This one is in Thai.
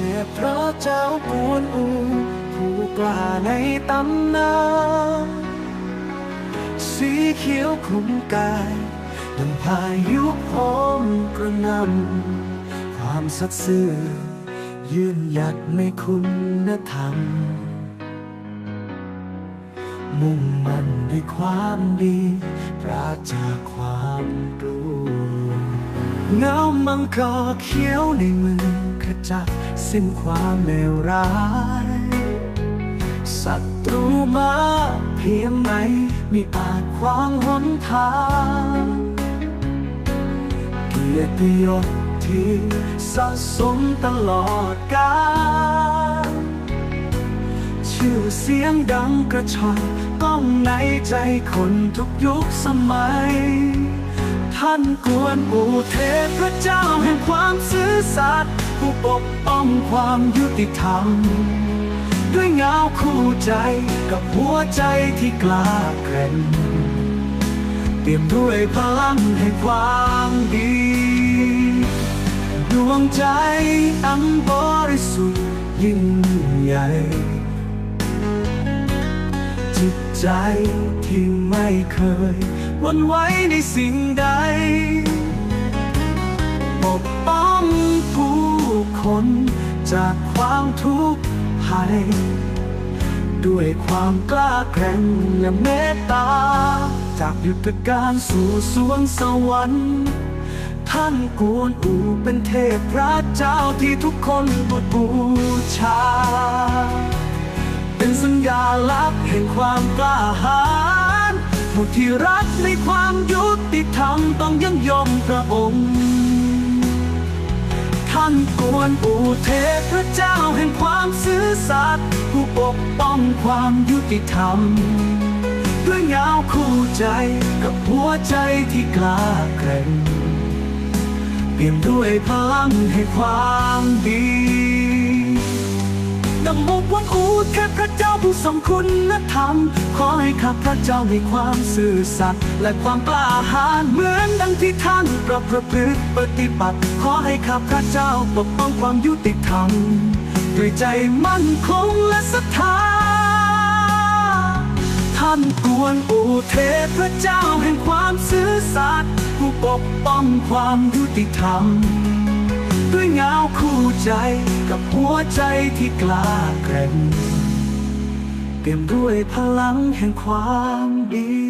พพระเจ้ากวนอูผู้กล้าในตำนานสีเขียวคลุมกายดังพายุโหมกระนำความสัตย์ซื่อยืนหยัดในคุณธรรม มุ่งมั่นด้วยความดีปราจากความรู้เงามังกรเขียวในมือ จัดสิ้นความเลวร้ายศัตรูมาเพียงไหนม่อาจขวางหนทางเกียรติยศที่สะสมตลอดกาลชื่อเสียงดังกระชอนก้องในใจคนทุกยุคสมัย ท่านกวนอูเทพระเจ้าแห่งความซื่อสัตย์ ผู้ปกป้องความยุติธรรม ด้วยเงาคู่ใจกับหัวใจที่กล้าแกร่งเตรียมด้วยพลังแห่งความดี ดวงใจอันบริสุทธิ์ยิ่งใหญ่ จิตใจที่ไม่เคยวันไว้ในสิ่งใด คนจากความทุกข์ภัย ด้วยความกล้าแกร่งและเมตตา จากยุทธการสู่สวงสวรรค์ท่านกวนอูเป็นเทพพระเจ้าที่ทุกคนบูชา เป็นสัญญาลักษณ์แห่งความกล้าหาญผู้ที่รักในความยุติธรรมต้องยังยงพระองค์ ท่าน วนอุเทพระเจ้าแห่งความซื่อสัตย์ผู้ปกป้องความยุติธรรมด้วยเงาคู่ใจกับหัวใจที่กล้าแกร่งเปี่ยมด้วยพลังให้ความดี ดังบกวันอูเทพพระเจ้าผู้ทรงคุณธรรม ขอให้ข้าพระเจ้ามีความซื่อสัตย์และความกล้าหาญเหมือนดังที่ท่านประพฤติปฏิบัติ ขอให้ข้าพระเจ้าปกป้องความยุติธรรม ด้วยใจมั่นคงและศรัทธาท่านกวนอูเทพระเจ้าแห่งความซื่อสัตย์ผู้ปกป้องความยุติธรรม ด้วยเงาคู่ใจกับหัวใจที่กล้าแกร่งเตี่ยมด้วยพลังแห่งความดี